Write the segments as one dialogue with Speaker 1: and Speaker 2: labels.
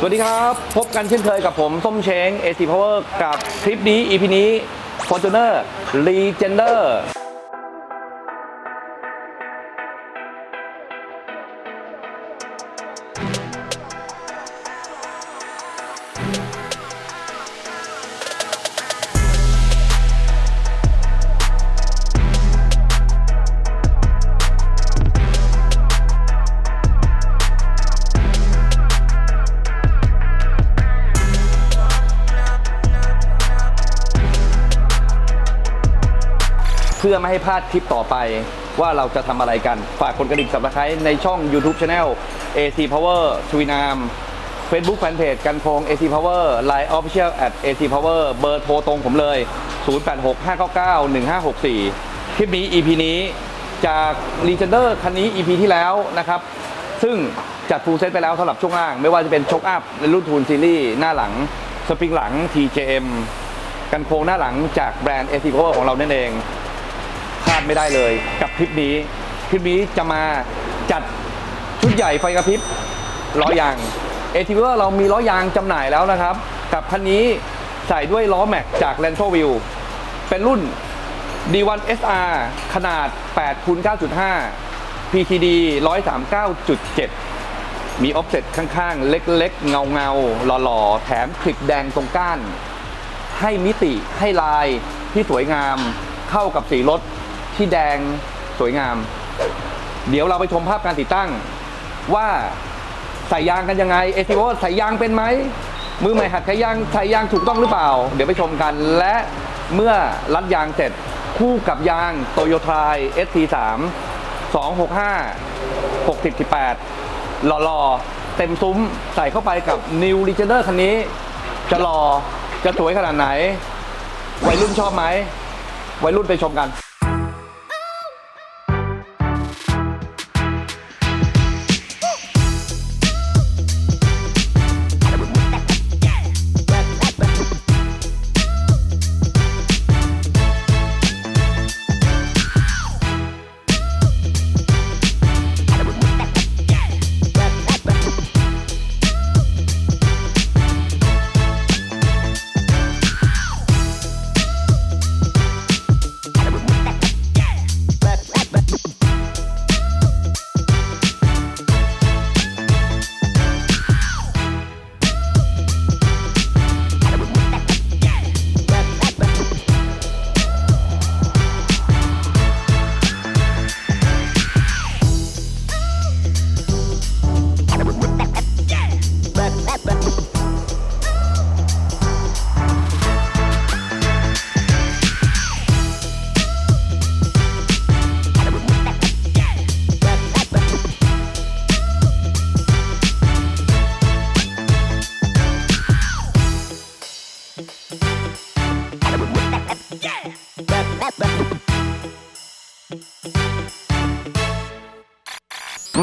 Speaker 1: สวัสดีครับ พบกันเช่นเคยกับผมส้มเช้ง AC Power กับคลิปนี้ EP นี้ Fortuner Legender เพื่อไม่ให้พลาดคลิปต่อไปว่าเราจะทำอะไรกัน ฝากกดกระดิ่งสับสไครในช่อง YouTube Channel AC Power t w i n a m Facebook Fanpage กันพง AC Power Line Official at AC Power เบอร์โทรตรงผมเลย 0865991564 คลิปนี้ EP นี้จาก Legender คันนี้ EP ที่แล้วนะครับ ซึ่งจัดฟูลเซตไปแล้วสำหรับช่วงล่าง ไม่ว่าจะเป็นช็อคอัพในรุ่นทูนซีรีส์หน้าหลัง สปริงหลัง TJM กันโครงหน้าหลังจากแบรนด์ AC Power ของเรานั่นเอง พลาดไม่ได้เลย กับคลิปนี้ คลิปนี้จะมาจัดชุดใหญ่ไฟกระพริบล้อยางเอทีเวอร์เรามีล้อยางจำหน่ายแล้วนะครับ กับคันนี้ใส่ด้วยล้อแม็กจาก l a n t o v i e w เป็นรุ่น D1 SR ขนาด8คูณ9.5 PTD 139.7 มีออฟเซ็ตข้างๆ เล็กๆ เงาเงาๆหล่อๆ แถมคลิปแดงตรงก้าน ให้มิติให้ลายที่สวยงามเข้ากับสีรถ ที่แดงสวยงาม เดี๋ยวเราไปชมภาพการติดตั้ง ว่าใส่ยางกันยังไงเอทีโอใส่ยางเป็นไหมมือใหม่หัดใส่ยางใส่ยางถูกต้องหรือเปล่า เดี๋ยวไปชมกันและเมื่อรัดยางเสร็จคู่กับยางโตโยทาย ST3 265 60 18 หล่อๆ เต็มซุ้มใส่เข้าไปกับ New Legender คันนี้ จะหล่อจะสวยขนาดไหน วัยรุ่นชอบไหม วัยรุ่นไปชมกัน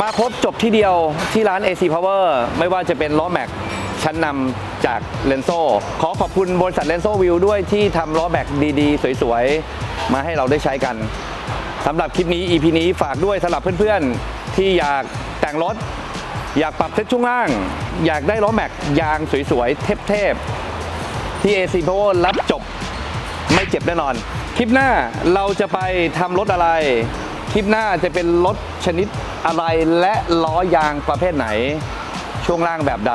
Speaker 1: มาครบจบที่เดียวที่ร้าน AC Power ไม่ว่าจะเป็นล้อแม็กชั้นนำจากเลนโซขอขอบคุณบริษัทเลนโซวิวด้วยที่ทำล้อแม็กดีๆ สวยๆ มาให้เราได้ใช้กันสำหรับคลิปนี้ EP นี้ฝากด้วยสำหรับเพื่อนๆ ที่อยากแต่งรถ อยากปรับเซ็ตช่วงล่าง อยากได้ล้อแม็กยางสวยๆ เทพๆ ที่ AC Power รับจบ ไม่เจ็บแน่นอน คลิปหน้าเราจะไปทำรถอะไร คลิปหน้าจะเป็นรถชนิดอะไรและล้อยางประเภทไหน ช่วงล่างแบบใด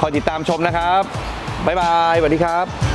Speaker 1: คอยติดตามชมนะครับ บ๊ายบายสวัสดีครับ